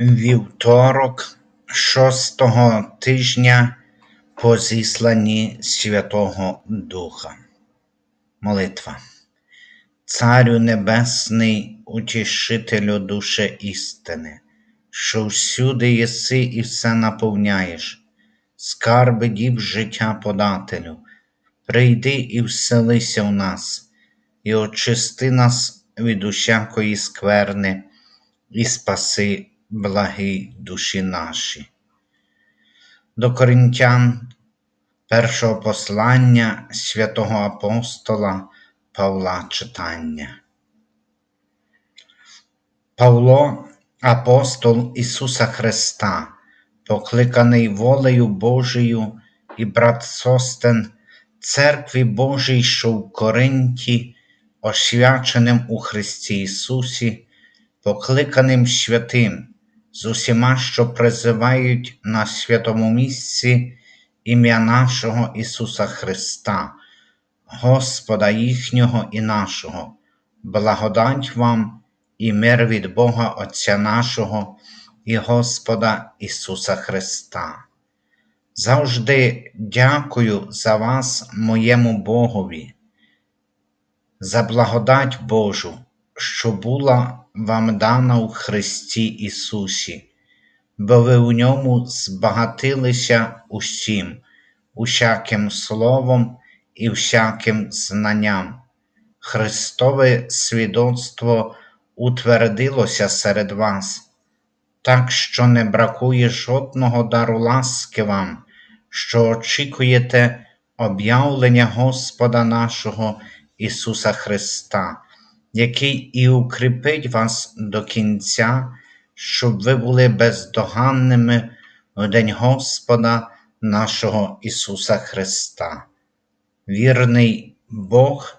Вівторок шостого тижня по зісланні Святого Духа. Молитва. Царю Небесний, утішителю душе істини, що всюди єси і все наповняєш, скарби діб життя подателю, прийди і вселися в нас, і очисти нас від усякої скверни, і спаси благі душі наші. До Коринтян першого послання святого апостола Павла читання. Павло, апостол Ісуса Христа, покликаний волею Божою і брат Состен, церкві Божій, що в Коринті, освяченим у Христі Ісусі, покликаним святим, з усіма, що призивають на святому місці ім'я нашого Ісуса Христа, Господа їхнього і нашого, благодать вам і мир від Бога Отця нашого і Господа Ісуса Христа. Завжди дякую за вас, моєму Богові, за благодать Божу, що була вам дана у Христі Ісусі, бо ви у ньому збагатилися усім, усяким словом і всяким знанням. Христове свідоцтво утвердилося серед вас, так що не бракує жодного дару ласки вам, що очікуєте об'явлення Господа нашого Ісуса Христа який і укріпить вас до кінця, щоб ви були бездоганними в день Господа нашого Ісуса Христа. Вірний Бог,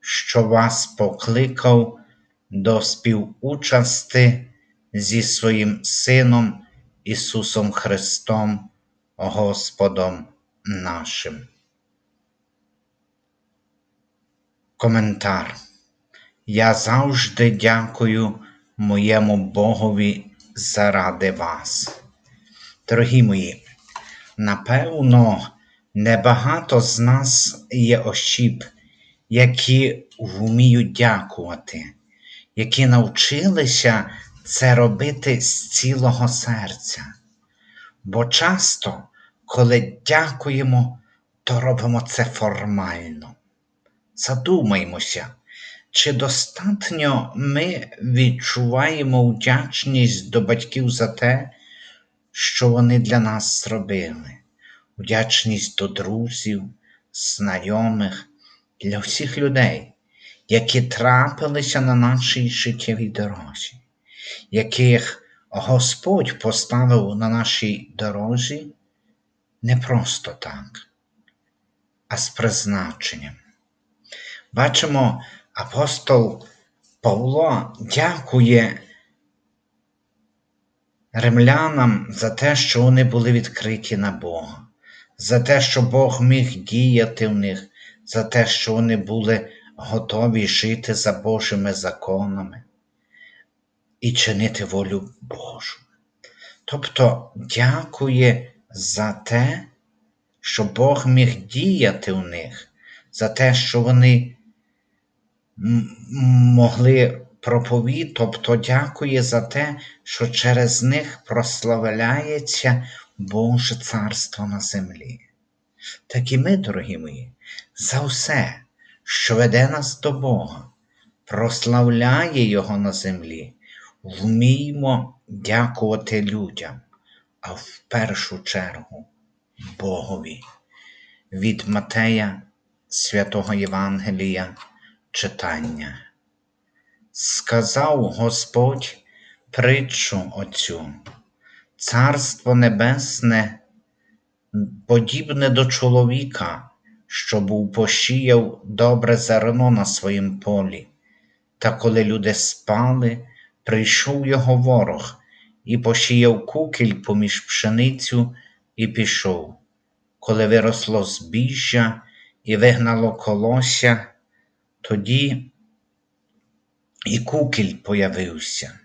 що вас покликав до співучасти зі своїм Сином Ісусом Христом, Господом нашим. Коментар я завжди дякую моєму Богові заради вас. Дорогі мої, напевно, небагато з нас є осіб, які вміють дякувати, які навчилися це робити з цілого серця. Бо часто, коли дякуємо, то робимо це формально. Задумаймося. Чи достатньо ми відчуваємо вдячність до батьків за те, що вони для нас зробили, вдячність до друзів, знайомих, для всіх людей, які трапилися на нашій життєвій дорозі, яких Господь поставив на нашій дорозі не просто так, а з призначенням. Бачимо, апостол Павло дякує римлянам за те, що вони були відкриті на Бога, за те, що Бог міг діяти в них, за те, що вони були готові жити за Божими законами і чинити волю Божу. Тобто дякує за те, що Бог міг діяти в них, за те, що вони могли проповідь, тобто дякує за те, що через них прославляється Боже Царство на землі. Так і ми, дорогі мої, за все, що веде нас до Бога, прославляє Його на землі, вміємо дякувати людям, а в першу чергу Богові. Від Матея Святого Євангелія читання. Сказав Господь притчу оцю, Царство Небесне, подібне до чоловіка, що був посіяв добре зерно на своїм полі, та коли люди спали, прийшов його ворог і посіяв кукіль поміж пшеницю і пішов. Коли виросло збіжжя і вигнало колося, тоді і кукіль появився.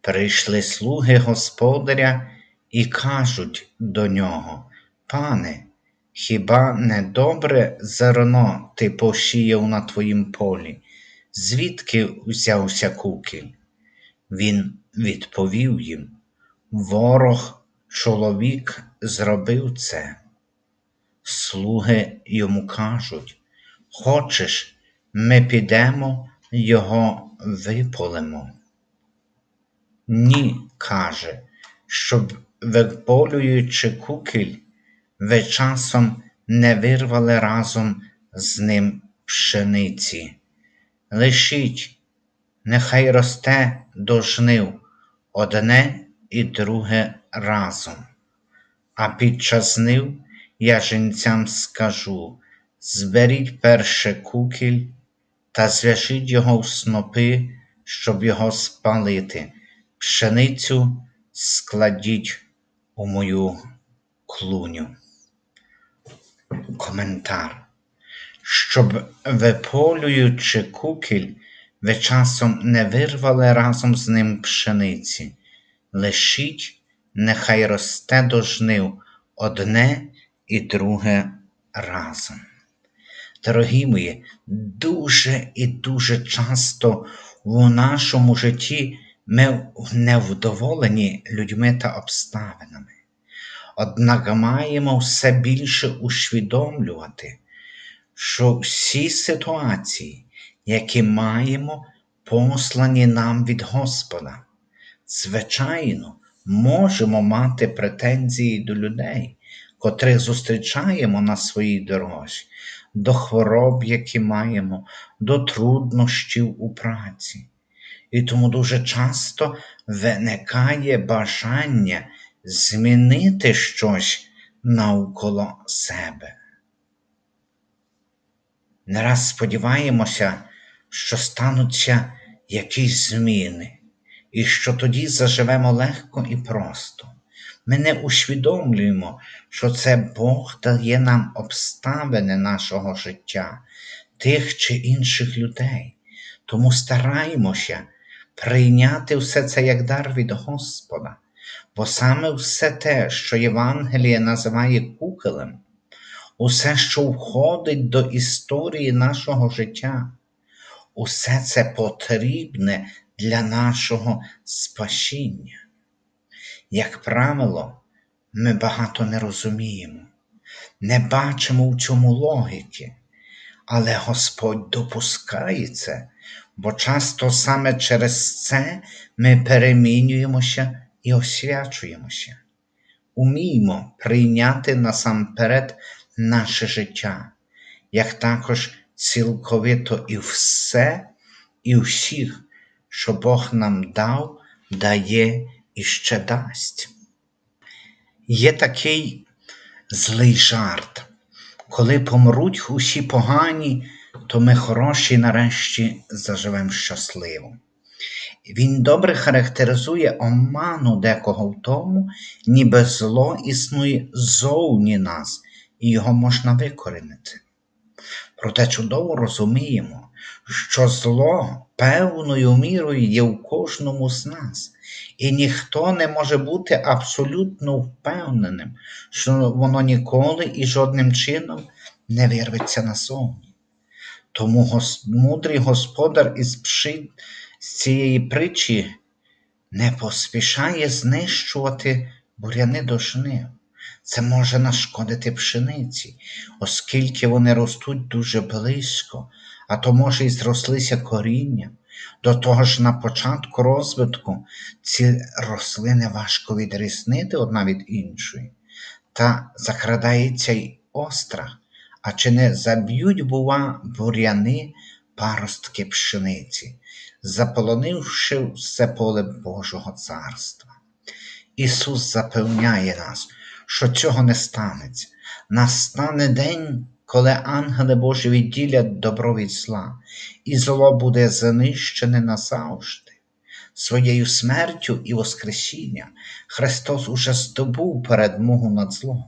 Прийшли слуги господаря і кажуть до нього, Пане, хіба не добре зерно ти посіяв на твоїм полі? Звідки взявся кукіль? Він відповів їм, ворог чоловік зробив це. Слуги йому кажуть, хочеш, ми підемо його виполимо. Ні, каже, щоб, виполюючи кукіль, ви часом не вирвали разом з ним пшениці. Лишіть, нехай росте до жнив одне і друге разом. А під час жнив я жінцям скажу зберіть перше кукіль та зв'яжіть його в снопи, щоб його спалити, пшеницю складіть у мою клуню. Коментар. Щоб виполюючи кукіль, ви часом не вирвали разом з ним пшениці, лишіть, нехай росте до жнив одне і друге разом. Дорогі мої, дуже і дуже часто в нашому житті ми невдоволені людьми та обставинами. Однак маємо все більше усвідомлювати, що всі ситуації, які маємо, послані нам від Господа. Звичайно, можемо мати претензії до людей, котрих зустрічаємо на своїй дорозі, до хвороб, які маємо, до труднощів у праці. І тому дуже часто виникає бажання змінити щось навколо себе. Не раз сподіваємося, що стануться якісь зміни, і що тоді заживемо легко і просто. Ми не усвідомлюємо, що це Бог дає нам обставини нашого життя, тих чи інших людей. Тому стараємося прийняти все це як дар від Господа, бо саме все те, що Євангеліє називає куколем, усе, що входить до історії нашого життя, усе це потрібне для нашого спасіння. Як правило, ми багато не розуміємо, не бачимо в цьому логіки, але Господь допускає це, бо часто саме через це ми перемінюємося і освячуємося. Уміймо прийняти насамперед наше життя, як також цілковито і все, і всіх, що Бог нам дав, дає і ще дасть. Є такий злий жарт. Коли помруть усі погані, то ми хороші нарешті заживемо щасливо. Він добре характеризує оману декого в тому, ніби зло існує зовні нас, і його можна викорінити. Проте чудово розуміємо, що зло певною мірою є в кожному з нас, і ніхто не може бути абсолютно впевненим, що воно ніколи і жодним чином не вирветься назовні. Тому мудрий господар із пши з цієї притчі не поспішає знищувати буряни до жнив. Це може нашкодити пшениці, оскільки вони ростуть дуже близько, а то, може, і зрослися коріння. До того ж, на початку розвитку ці рослини важко відрізнити одна від іншої, та закрадається й острах, а чи не заб'ють, бува, буряни паростки пшениці, заполонивши все поле Божого царства. Ісус запевняє нас, що цього не станеться. Настане день, коли ангели Божі відділять добро від зла, і зло буде знищене назавжди. Своєю смертю і Воскресінням Христос уже здобув передмогу над злом,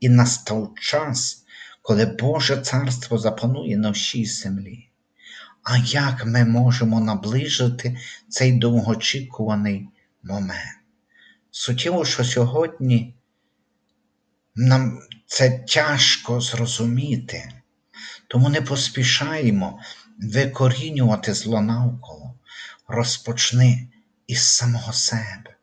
і настав час, коли Боже Царство запанує на всій землі. А як ми можемо наближити цей довгоочікуваний момент. Суттєво, що сьогодні нам це тяжко зрозуміти, тому не поспішаємо викорінювати зло навколо. Розпочни із самого себе.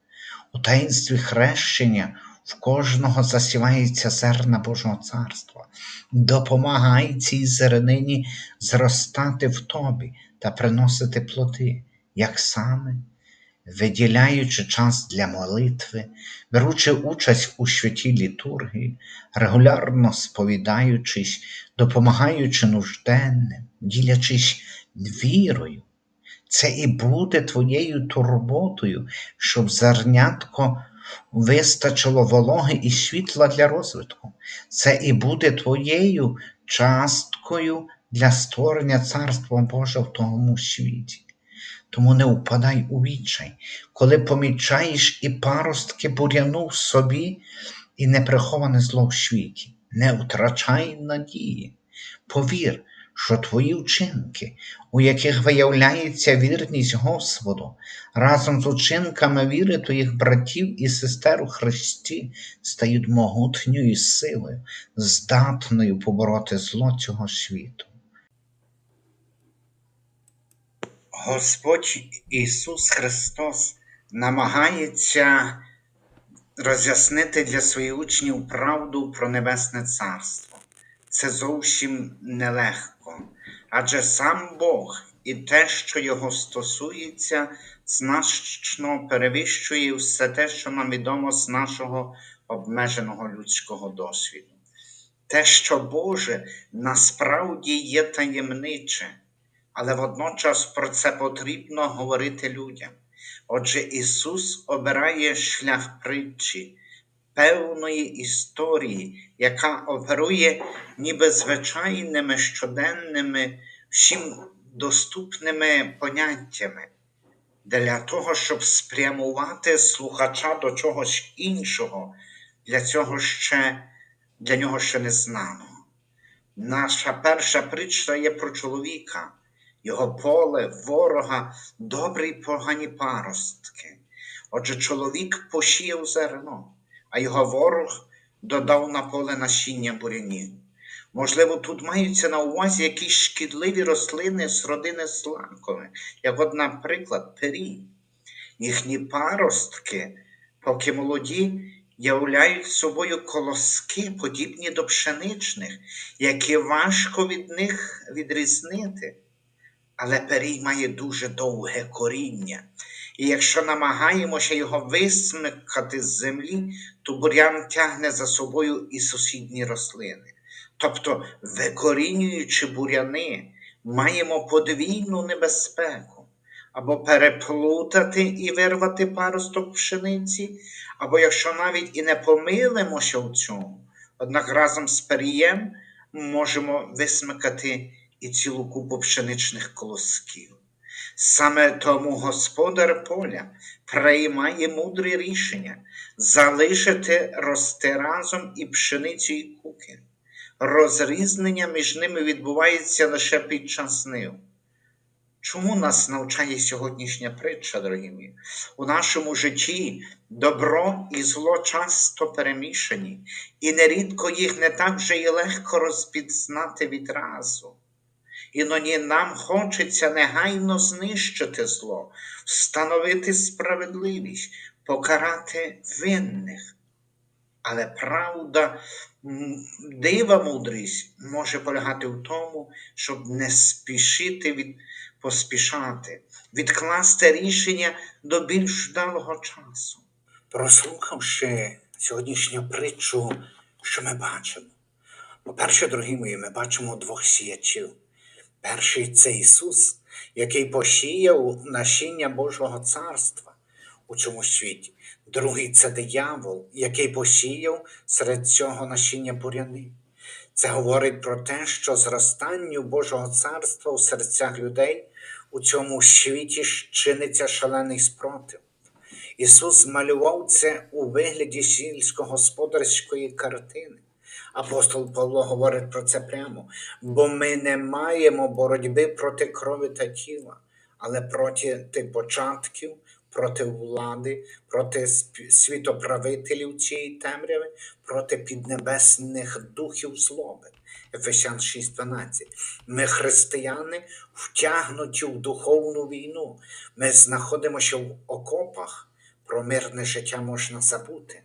У таїнстві хрещення в кожного засівається зерна Божого царства. Допомагай цій зернині зростати в тобі та приносити плоди, як саме, виділяючи час для молитви, беручи участь у святій літургії, регулярно сповідаючись, допомагаючи нужденним, ділячись вірою. Це і буде твоєю турботою, щоб зернятко вистачило вологи і світла для розвитку. Це і буде твоєю часткою для створення Царства Божого в тому світі. Тому не впадай у відчай, коли помічаєш і паростки буряну в собі, і неприховане зло в світі. Не втрачай надії. Повір, що твої вчинки, у яких виявляється вірність Господу, разом з учинками віри твоїх братів і сестер у Христі стають могутньою силою, здатною побороти зло цього світу. Господь Ісус Христос намагається роз'яснити для своїх учнів правду про Небесне Царство. Це зовсім нелегко, адже сам Бог і те, що його стосується, значно перевищує все те, що нам відомо з нашого обмеженого людського досвіду. Те, що Боже насправді є таємниче, але водночас про це потрібно говорити людям. Отже, Ісус обирає шлях притчі, певної історії, яка оперує ніби звичайними щоденними, всім доступними поняттями, для того, щоб спрямувати слухача до чогось іншого, для цього ще, для нього ще не знано. Наша перша притча є про чоловіка, його поле, ворога, добрі й погані паростки. Отже, чоловік посіяв зерно а його ворог додав на поле насіння бурянів. Можливо, тут маються на увазі якісь шкідливі рослини з родини сланкових, як, от, наприклад, пері. Їхні паростки, поки молоді, являють собою колоски, подібні до пшеничних, які важко від них відрізнити. Але перій має дуже довге коріння, і якщо намагаємося його висмикати з землі, то бурян тягне за собою і сусідні рослини. Тобто, викорінюючи буряни, маємо подвійну небезпеку або переплутати і вирвати паросток пшениці, або якщо навіть і не помилимося в цьому, однак разом з перієм можемо висмикати і цілу купу пшеничних колосків. Саме тому господар поля приймає мудре рішення залишити рости разом і пшеницю і куки. Розрізнення між ними відбувається лише під час нив. Чому нас навчає сьогоднішня притча, дорогі мої? У нашому житті добро і зло часто перемішані, і нерідко їх не так вже і легко розпізнати відразу. Іноді нам хочеться негайно знищити зло, встановити справедливість, покарати винних. Але правда, дива мудрість може полягати в тому, щоб не спішити від, поспішати, відкласти рішення до більш вдалого часу. Прослухавши сьогоднішню притчу, що ми бачимо? По-перше, дорогі мої, ми бачимо двох сіячів. Перший це Ісус, який посіяв насіння Божого царства у цьому світі. Другий це диявол, який посіяв серед цього насіння буряни. Це говорить про те, що зростанню Божого царства у серцях людей у цьому світі чиниться шалений спротив. Ісус малював це у вигляді сільськогосподарської картини. Апостол Павло говорить про це прямо, бо ми не маємо боротьби проти крові та тіла, але проти початків, проти влади, проти світоправителів цієї темряви, проти піднебесних духів злоби. Ефесян 6.12. Ми християни втягнуті в духовну війну. Ми знаходимося в окопах. Про мирне життя можна забути.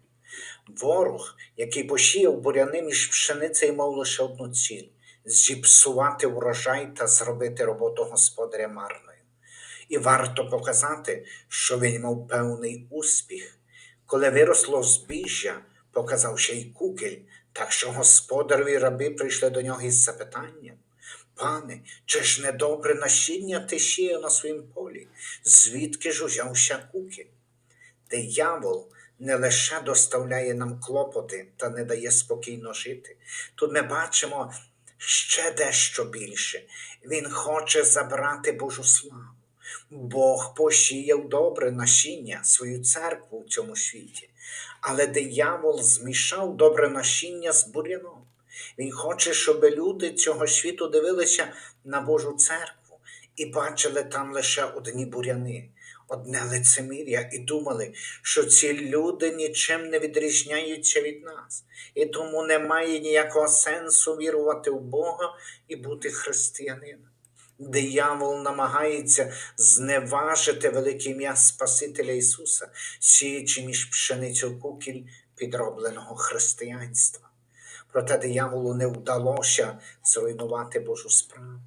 Ворог, який посіяв буряни між пшеницею, мав лише одну ціль зіпсувати врожай та зробити роботу господаря марною. І варто показати, що він мав певний успіх. Коли виросло збіжжя, показав ще й кукель, так що господарові раби прийшли до нього із запитанням. Пане, чи ж не добре насіння ти сіяв на своїм полі? Звідки ж узявся кукель? Диявол не лише доставляє нам клопоти та не дає спокійно жити. Тут ми бачимо ще дещо більше. Він хоче забрати Божу славу. Бог посіяв добре насіння, свою церкву в цьому світі, але диявол змішав добре насіння з буряном. Він хоче, щоб люди цього світу дивилися на Божу церкву і бачили там лише одні буряни, одне лицемір'я, і думали, що ці люди нічим не відрізняються від нас, і тому немає ніякого сенсу вірувати в Бога і бути християнином. Диявол намагається зневажити велике ім'я Спасителя Ісуса, сіючи між пшеницю кукіль підробленого християнства. Проте дияволу не вдалося зруйнувати Божу справу.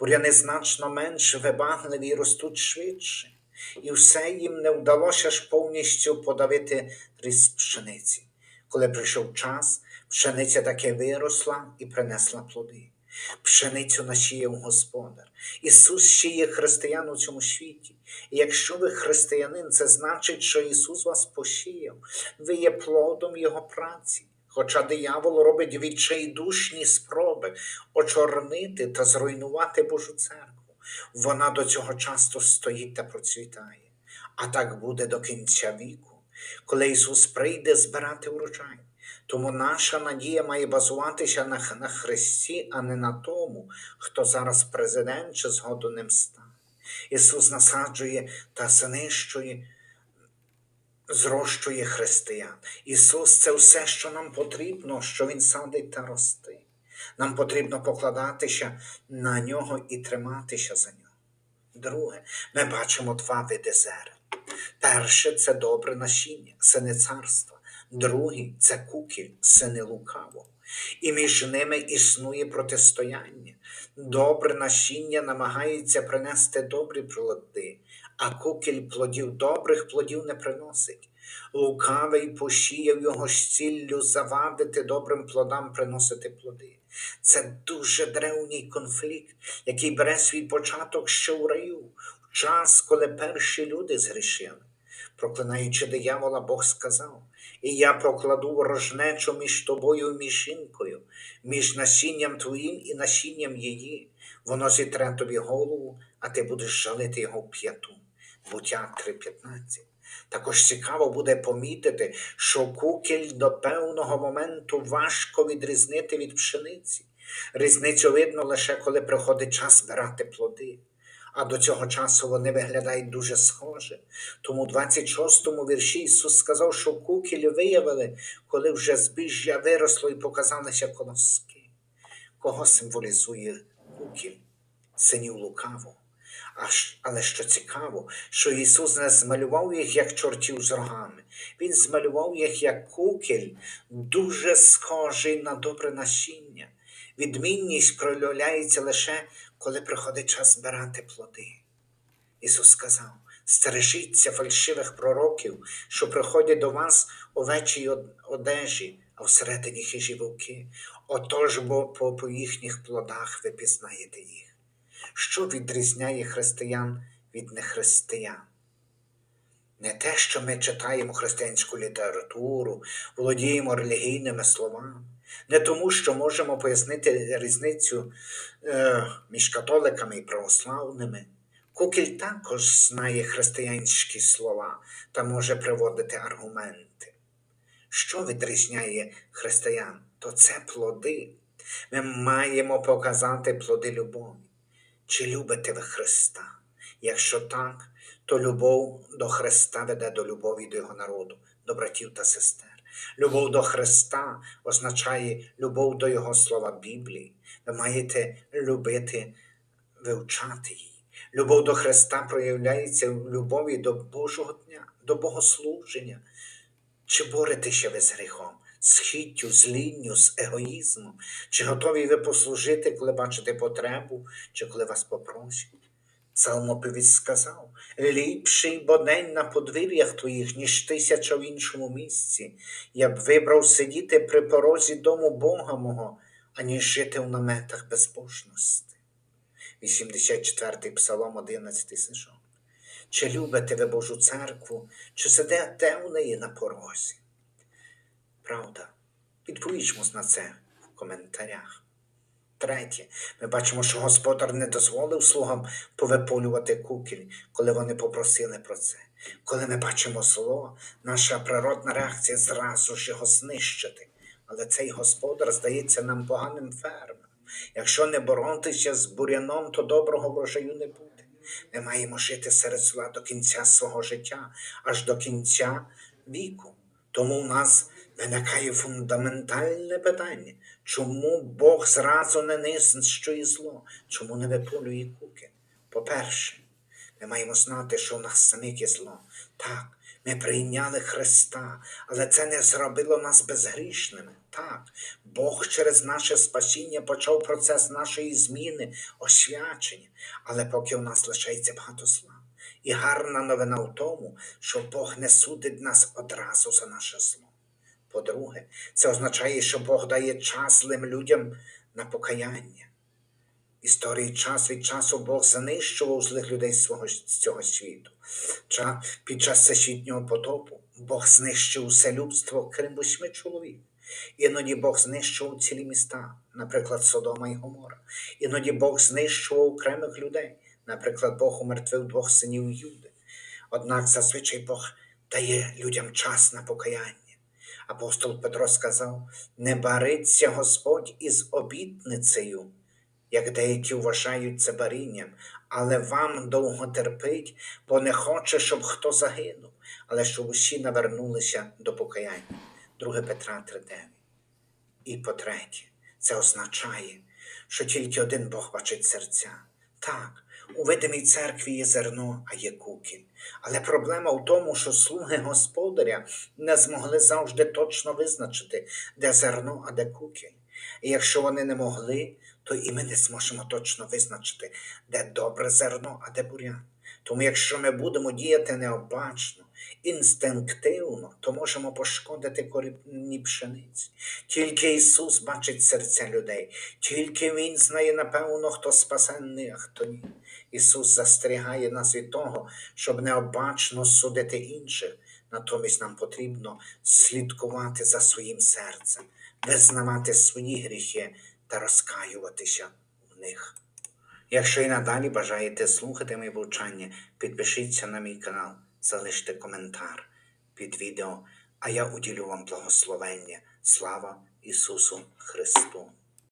Буряни значно менш вибагливі і ростуть швидше, і все їм не вдалося ж повністю подавити ріст пшениці. Коли прийшов час, пшениця таки виросла і принесла плоди. Пшеницю насіяв Господар. Ісус ще є християн у цьому світі. І якщо ви християнин, це значить, що Ісус вас посіяв. Ви є плодом Його праці. Хоча диявол робить відчайдушні спроби очорнити та зруйнувати Божу церкву, вона до цього часто стоїть та процвітає. А так буде до кінця віку, коли Ісус прийде збирати урожай. Тому наша надія має базуватися на, на Христі, а не на тому, хто зараз президент чи згоду ним стане. Ісус насаджує та знищує зрощує християн. Ісус це все, що нам потрібно, що Він садить та рости. Нам потрібно покладатися на нього і триматися за нього. Друге, ми бачимо два види зерен. Перше це добре насіння, сини царства. Другий це кукіль, сини лукаво. І між ними існує протистояння. Добре насіння намагається принести добрі плоди, а кукіль плодів добрих плодів не приносить. Лукавий посіяв його з ціллю завадити добрим плодам приносити плоди. Це дуже древній конфлікт, який бере свій початок ще у раю, в час, коли перші люди згрішили. Проклинаючи диявола, Бог сказав: І я покладу ворожнечу між тобою і між між насінням твоїм і насінням її. Воно зітре тобі голову, а ти будеш жалити його п'яту. Буття 3.15. Також цікаво буде помітити, що кукіль до певного моменту важко відрізнити від пшениці. Різницю видно лише коли приходить час збирати плоди. А до цього часу вони виглядають дуже схоже. Тому в 26-му вірші Ісус сказав, що кукіль виявили, коли вже збіжжя виросло і показалися колоски. Кого символізує кукіль? Синів лукаво. Але що цікаво, що Ісус не змалював їх як чортів з рогами. Він змалював їх як кукіль, дуже схожий на добре насіння. Відмінність проявляється лише, коли приходить час збирати плоди. Ісус сказав: стережіться фальшивих пророків, що приходять до вас у вечій од- одежі, а всередині хижі вовки. Отож, бо по їхніх плодах ви пізнаєте їх. Що відрізняє християн від нехристиян? Не те, що ми читаємо християнську літературу, володіємо релігійними словами, не тому, що можемо пояснити різницю е, між католиками і православними. Кукіль також знає християнські слова та може приводити аргументи. Що відрізняє християн? То це плоди. Ми маємо показати плоди любові. Чи любите ви Христа? Якщо так, то любов до Христа веде до любові до Його народу, до братів та сестер. Любов до Христа означає любов до Його слова Біблії. Ви маєте любити, вивчати її. Любов до Христа проявляється в любові до Божого дня, до богослуження. Чи боретеся ви з гріхом, з хіттю, з лінню, з егоїзмом? Чи готові ви послужити, коли бачите потребу, чи коли вас попросять? Псалмопівець сказав: ліпший бо день на подвір'ях твоїх, ніж тисяча в іншому місці. Я б вибрав сидіти при порозі дому Бога мого, аніж жити в наметах безбожності. 84-й Псалом 11 стишок. Чи любите ви Божу церкву, чи сидите у неї на порозі? Правда, відповіжмо на це в коментарях. Третє, ми бачимо, що господар не дозволив слугам повиполювати кукіль, коли вони попросили про це. Коли ми бачимо зло, наша природна реакція зразу ж його знищити. Але цей господар здається нам поганим фермером. Якщо не боротися з буряном, то доброго врожаю не буде. Ми маємо жити серед зла до кінця свого життя, аж до кінця віку. Тому в нас виникає фундаментальне питання, чому Бог зразу не нищує зло, чому не виполює куки? По-перше, ми маємо знати, що в нас самих є зло. Так, ми прийняли Христа, але це не зробило нас безгрішними. Так, Бог через наше спасіння почав процес нашої зміни, освячення, але поки у нас лишається багато зла. І гарна новина в тому, що Бог не судить нас одразу за наше зло. По-друге, це означає, що Бог дає час злим людям на покаяння. Історії час від часу Бог занищував злих людей з свого, з цього світу. Ча- Під час всесвітнього потопу Бог знищив усе людство, крім восьми чоловік. Іноді Бог знищував цілі міста, наприклад, Содома і Гомора. Іноді Бог знищував окремих людей, наприклад, Бог умертвив двох синів Юди. Однак зазвичай Бог дає людям час на покаяння. Апостол Петро сказав: не бариться Господь із обітницею, як деякі вважають це барінням, але вам довго терпить, бо не хоче, щоб хто загинув, але щоб усі навернулися до покаяння. 2 Петра 3:9. І по-третє, це означає, що тільки один Бог бачить серця. Так, у видимій церкві є зерно, а є кукіль. Але проблема в тому, що слуги господаря не змогли завжди точно визначити, де зерно, а де кукіль. І якщо вони не могли, то і ми не зможемо точно визначити, де добре зерно, а де бурян. Тому якщо ми будемо діяти необачно, інстинктивно, то можемо пошкодити корінні пшениці. Тільки Ісус бачить серця людей, тільки Він знає, напевно, хто спасенний, а хто ні. Ісус застерігає нас від того, щоб необачно судити інших. Натомість нам потрібно слідкувати за своїм серцем, визнавати свої гріхи та розкаюватися в них. Якщо і надалі бажаєте слухати мої повчання, підпишіться на мій канал, залиште коментар під відео, а я уділю вам благословення. Слава Ісусу Христу!